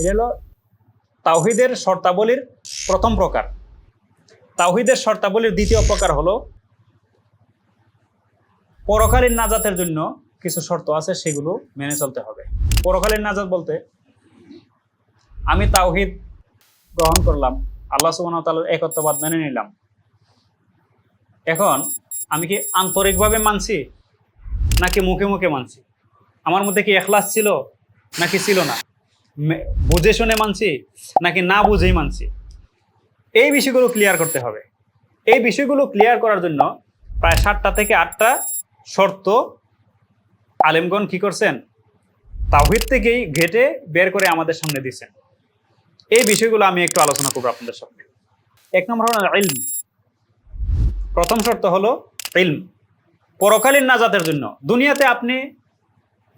এটা হলো তাওহিদের শর্তাবলীর প্রথম প্রকার। তাওহিদের শর্তাবলীর দ্বিতীয় প্রকার হলো পরকালীন নাজাতের জন্য কিছু শর্ত আছে, সেগুলো মেনে চলতে হবে। পরকালীন নাজাত বলতে আমি তাওহিদ গ্রহণ করলাম, আল্লাহ ওয়া তাআলার একত্ববাদ মেনে নিলাম। এখন আমি কি আন্তরিকভাবে মানছি নাকি মুখে মুখে মানছি? আমার মধ্যে কি এখলাস ছিল নাকি ছিল না? বুঝে শুনে মানছি, নাকি না বুঝেই মানছি? এই বিষয়গুলো ক্লিয়ার করতে হবে। এই বিষয়গুলো ক্লিয়ার করার জন্য প্রায় সাতটা থেকে আটটা শর্ত আলেমগণ কি করছেন? তাওহিদ থেকেই ঘেটে বের করে আমাদের সামনে দিচ্ছেন। এই বিষয়গুলো আমি একটু আলোচনা করব আপনাদের সামনে। এক নম্বর হল ইলম প্রথম শর্ত হলো ইলম। পরকালীন নাজাতের জন্য। দুনিয়াতে আপনি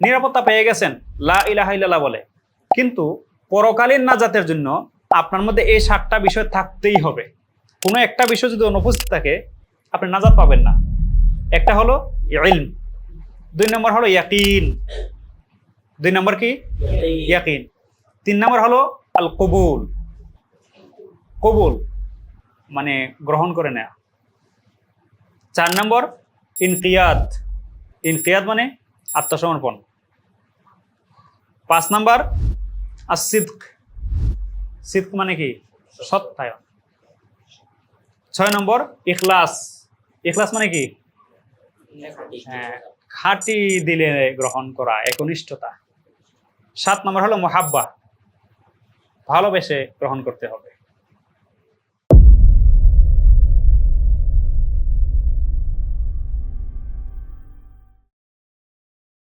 নিরাপত্তা পেয়ে গেছেন। লা ইলাহা ইল্লাল্লাহ বলে। কিন্তু পরকালীন নাজাতের জন্য আপনার মধ্যে এই সাতটা বিষয় থাকতেই হবে। কোনো একটা বিষয় যদি অনুপস্থিত থাকে, আপনি নাজাত পাবেন না। একটা হলো ইলম, দুই নম্বর হলো ইয়াকিন। দুই নম্বর কি? ইয়াকিন। তিন নম্বর হলো আল কবুল কবুল মানে গ্রহণ করে নেয়া। চার নম্বর ইনকিয়াদ। ইনকিয়াদ মানে আত্মসমর্পণ। পাঁচ নাম্বার সিদ্ক মানে কি? সত্যায়ন। ছয় নম্বর, ইখলাস। ইখলাস মানে কি? খাটি খাঁটি দিলে গ্রহণ করা, একনিষ্ঠতা। সাত নম্বর হলো মহাব্বা। ভালোবেসে গ্রহণ করতে হবে।